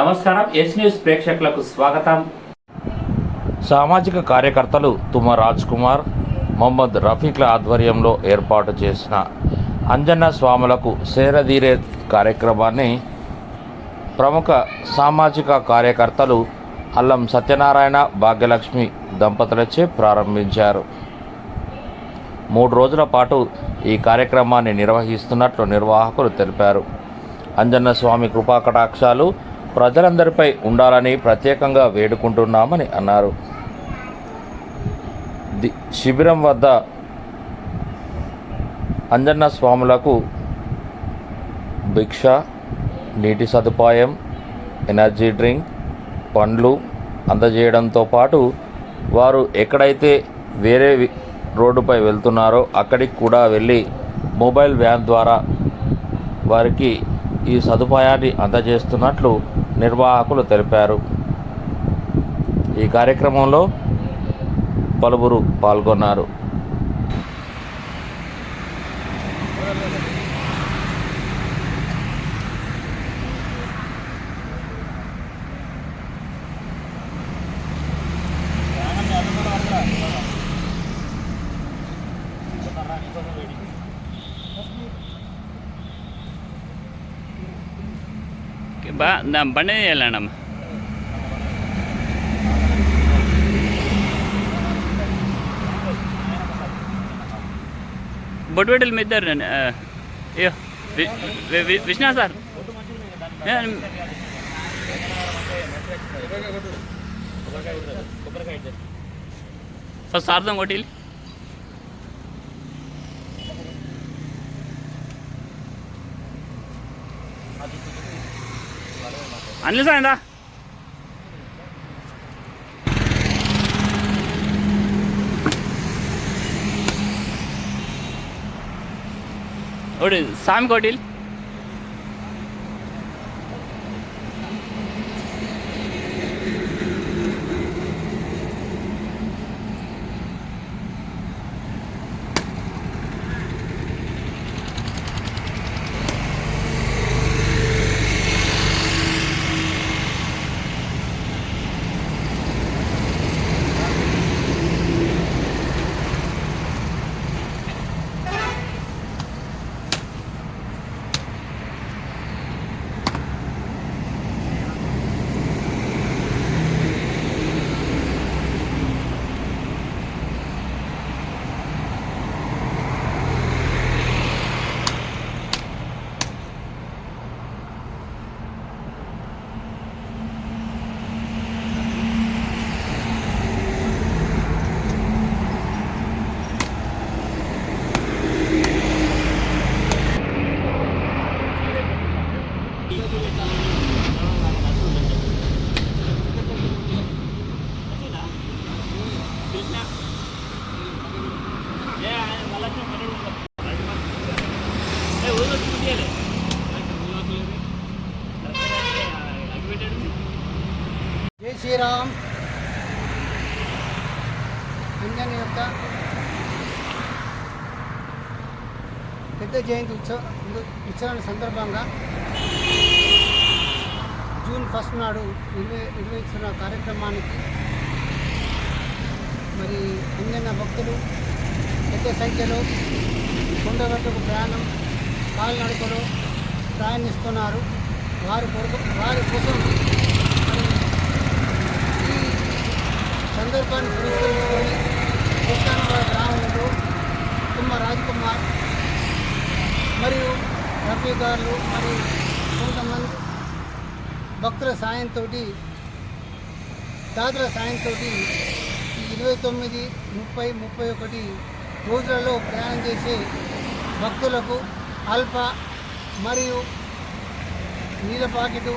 నమస్కారం yes news ప్రేక్షకులకు స్వాగతం. సామాజిక కార్యకర్తలు తుమ రాజ్ కుమార్ మొహమ్మద్ రఫీక్ల ఆధ్వర్యంలో ఏర్పాటు చేసిన అంజన్న స్వాములకు సేరదీరే కార్యక్రమాన్ని ప్రముఖ సామాజిక కార్యకర్తలు అల్లం సత్యనారాయణ భాగ్యలక్ష్మి దంపతులచే ప్రారంభించారు. మూడు రోజుల పాటు ఈ కార్యక్రమాన్ని నిర్వహిస్తున్నట్లు నిర్వాహకులు తెలిపారు. అంజన్న స్వామి కృపాకటాక్షాలు ప్రజలందరిపై ఉండాలని ప్రత్యేకంగా వేడుకుంటున్నామని అన్నారు. ది శిబిరం వద్ద అంజన్న స్వాములకు భిక్ష నీటి సదుపాయం ఎనర్జీ డ్రింక్ పండ్లు అందజేయడంతో పాటు వారు ఎక్కడైతే వేరే రోడ్డుపై వెళ్తున్నారో అక్కడికి కూడా వెళ్ళి మొబైల్ వ్యాన్ ద్వారా వారికి ఈ సదుపాయాన్ని అందజేస్తున్నట్లు నిర్వాహకులు తెలిపారు. ఈ కార్యక్రమంలో పలువురు పాల్గొన్నారు. బా బండి వెళ్ళండి బొట్టుబెట్టలు మీ ఇద్దరు అయ్యో వి- సార్ ఫస్ట్ సార్థం కొట్టి అనిల్ సార్ ఏందా ఒకటి సామి కోటిల్ జై శ్రీరామ్ అంజన్ యొక్క పెద్ద జయంతి ఉత్సవ ఉత్సవాల సందర్భంగా జూన్ ఫస్ట్ నాడు నిర్వహి నిర్వహిస్తున్న కార్యక్రమానికి మరి అంజన్న భక్తులు పెద్ద సంఖ్యలో కొండగట్టుకు ప్రయాణం కాలినడకలో ప్రయాణిస్తున్నారు. వారి కొరకు వారి కోసం ఈ సందర్భాన్ని పురస్కరించుకొని రఫీ మరియు కొంతమంది భక్తుల సాయంతో దాతల సాయంతో ఈ ఇరవై తొమ్మిది ముప్పై ముప్పై ఒకటి రోజులలో ప్రయాణం చేసే భక్తులకు అల్ప మరియు నీళ్ళ పాకెటు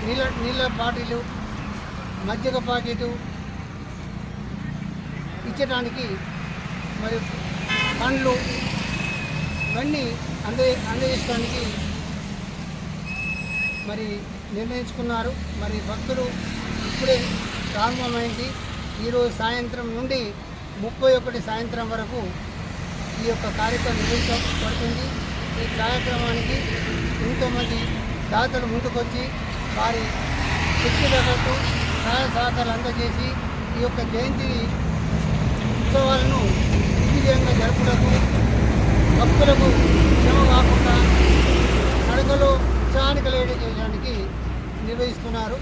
నీళ్ళ నీళ్ళ బాటిలు మజ్జిగ పాకెటు ఇచ్చడానికి మరి పండ్లు ఇవన్నీ అంద అందజేయడానికి మరి నిర్ణయించుకున్నారు. మరి భక్తులు ఇప్పుడే ప్రారంభమైంది. ఈరోజు సాయంత్రం నుండి ముప్పై ఒకటి సాయంత్రం వరకు ఈ యొక్క కార్యక్రమం నిర్వహించబడుతుంది ఈ కార్యక్రమానికి ఎంతోమంది దాతలు ముందుకొచ్చి వారి శక్తిలకు సహాయ సహకారాలు అందజేసి ఈ యొక్క జయంతి ఉత్సవాలను విజయంగా జరుపుటకు భక్తులకు శ్రమ కాకుండా నడకలో ఉత్సాహాన్ని చేయడానికి నిర్వహిస్తున్నారు.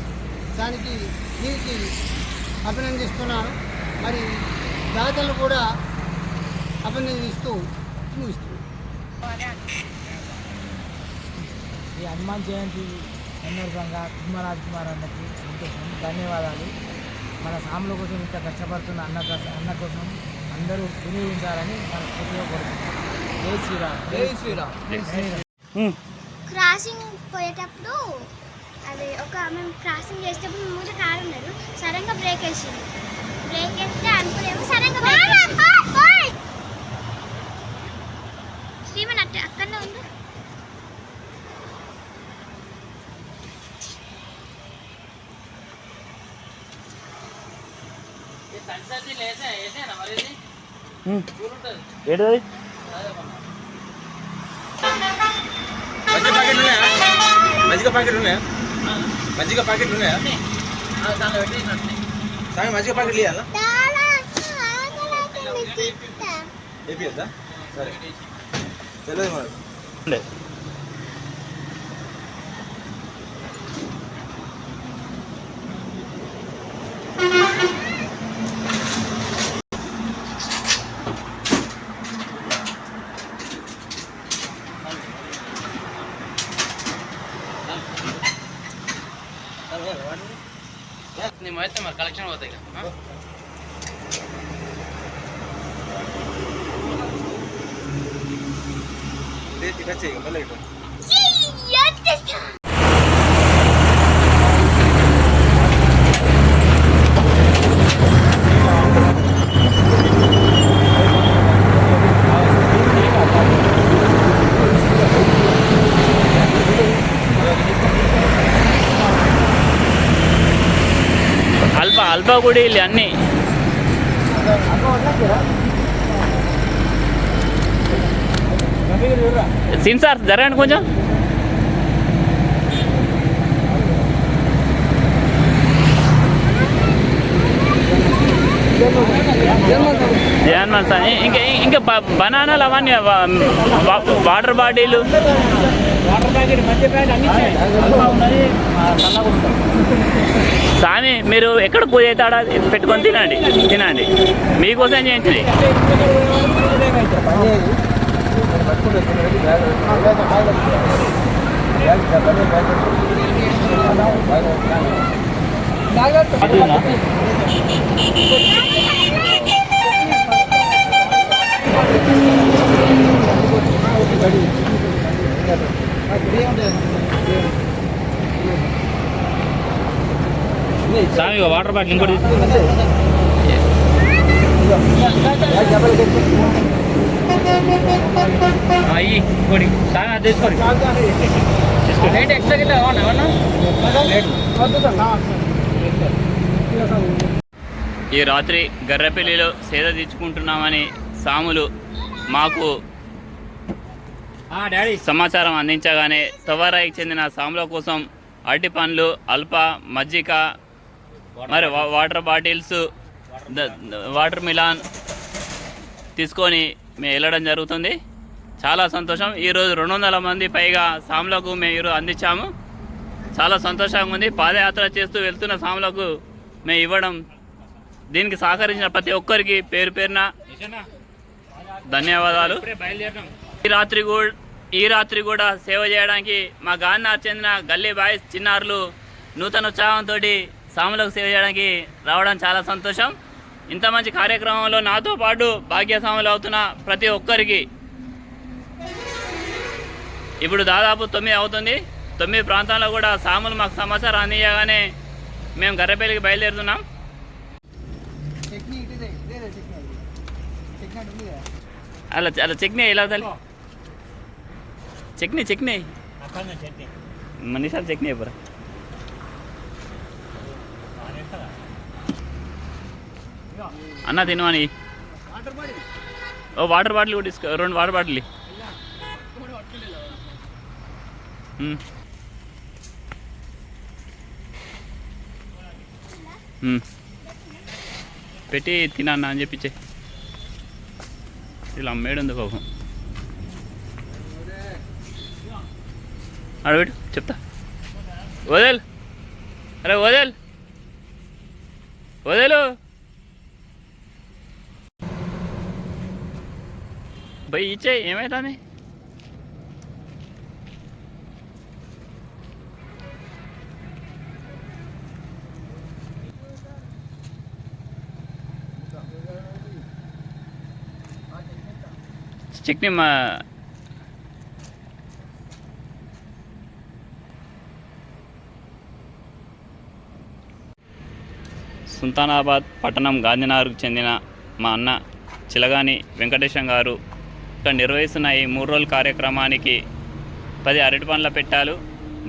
దానికి దీనికి అభినందిస్తున్నాను. మరి దాతలు కూడా అభినందిస్తూ ముగిస్తున్నాను ఈ హనుమాన్ జయంతి సందర్భంగా కుమారాజ్ కుమార్ అన్నకి సంతోషం ధన్యవాదాలు. మన సాముల కోసం ఇంత కష్టపడుతున్న అన్న కోసం- అన్న కోసం అందరూ వినియోగించాలని మన పూర్తిగా కోరుకుంటున్నాం. క్రాసింగ్ పోయేటప్పుడు అది ఒక మేము క్రాసింగ్ చేసేటప్పుడు ముందు కారు ఉన్నారు సడన్గా బ్రేక్ వేసింది. బ్రేక్ వేస్తే అనుకోలేము సడన్గా బ్రేక్ శ్రీమన్ అట్ట అక్కడనే ఉంది ఏంటది మజ్జిగ ప్యాకెట్లు ఉన్నాయా మజ్జిగ ప్యాకెట్లు ఉన్నాయా మజ్జిగ ప్యాకెట్లు ఉన్నాయా సామి మజ్జిగ ప్యాకెట్లు ఇవ్వాలా ఏపీఎద్దా సరే. తెలియదు మరి ಕಸ್ಟಮರ್ ಕಲೆಕ್ಷನ್ ಓದ್ತೀಗ ಹಾಂ అల్పగుడి ఇల్లు అన్నీ. సిమ్ సార్ జరగండి కొంచెం? జగన్మోహన్ సార్. ఇంకా ఇంకా బనానాలు అవన్నీ వాటర్ బాటిల్? స్వామి మీరు ఎక్కడ పూజ అవుతాడా? పెట్టుకొని తినండి తినండి. మీకోసం చేయించింది. స్వామి వాటర్ బాటిల్ ఇంకోటి అయ్యి ఇంకోటి. స్వామి అది తీసుకోండి. ఏంటి ఎక్స్ట్రా గిట్లా కావాలా ఏమన్నా? ఈ రాత్రి గర్రపల్లిలో సేద తీర్చుకుంటున్నామని సాములు మాకు డాడీ. సమాచారం అందించగానే తొవారాయికి చెందిన సాముల కోసం అరటి పండ్లు అల్ప మజ్జిగ మరి వాటర్ బాటిల్స్ వాటర్ మిలాన్ తీసుకొని మేము వెళ్ళడం జరుగుతుంది. చాలా సంతోషం. ఈరోజు రెండు వందల మంది పైగా సాములకు మేము ఈరోజు అందించాము. చాలా సంతోషంగా ఉంది. పాదయాత్ర చేస్తూ వెళ్తున్న సాములకు మేము ఇవ్వడం దీనికి సహకరించిన ప్రతి ఒక్కరికి పేరు పేరున ధన్యవాదాలు. ఈ రాత్రి కూడా ఈ రాత్రి కూడా సేవ చేయడానికి మా గాంధీనగర్ చెందిన గల్లీ బాయ్స్ చిన్నారులు నూతన ఉత్సాహంతో సాములకు సేవ చేయడానికి రావడం చాలా సంతోషం. ఇంత మంచి కార్యక్రమంలో నాతో పాటు భాగ్యస్వాములు అవుతున్న ప్రతి ఒక్కరికి ఇప్పుడు దాదాపు తొమ్మిది అవుతుంది. తొమ్మిది ప్రాంతాల్లో కూడా సాములు మాకు సమాచారం అందించగానే మేము గర్రపల్లికి బయలుదేరుతున్నాం చట్నీ ఇటుదే ఇదేదే చట్నీ అది చట్నీ అటు ఉంది కదా అలా అలా చట్నీ ఎలా తల్లి చట్నీ చట్నీ మనిషాలు చట్నీ అయిపోరా అన్న అని ఓ వాటర్ బాటిల్ కూడా తీసుకో రెండు వాటర్ బాటిల్ పెట్టి తినన్నా అని చెప్పించే ఇలా అమ్మేడుంది పాపం. అడబెట్టు చెప్తా. వదల్ అరే వదల్ వదలు భయ్ ఇచ్చే ఏమైతుంది? చట్నీ మా సుల్తానాబాద్ పట్టణం గాంధీనగర్కు చెందిన మా అన్న చిలగాని వెంకటేశం గారు ఇక్కడ నిర్వహిస్తున్న ఈ మూడు రోజుల కార్యక్రమానికి పది అరటి పండ్ల పెట్టాలు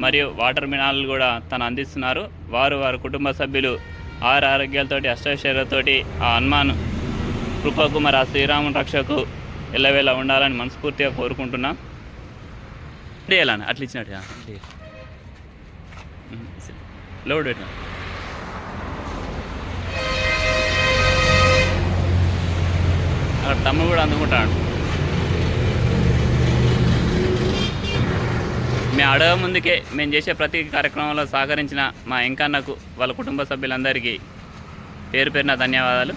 మరియు వాటర్ మినాలు కూడా తను అందిస్తున్నారు. వారు వారి కుటుంబ సభ్యులు ఆరు ఆరోగ్యాలతోటి అష్టైశ్వర్యాలతోటి ఆ హనుమాన్ కృపకు మరి ఆ శ్రీరాముని రక్షకు ఎల్లవేళ ఉండాలని మనస్ఫూర్తిగా కోరుకుంటున్నాం. చేయాలని అట్లా ఇచ్చినట్టు లోడ్ పెట్టినా? అక్కడ తమ్ముడు కూడా అందుకుంటాడు. మేము అడగ ముందుకే మేము చేసే ప్రతి కార్యక్రమంలో సహకరించిన మా ఎంకన్నకు వాళ్ళ కుటుంబ సభ్యులందరికీ పేరు పేరున ధన్యవాదాలు.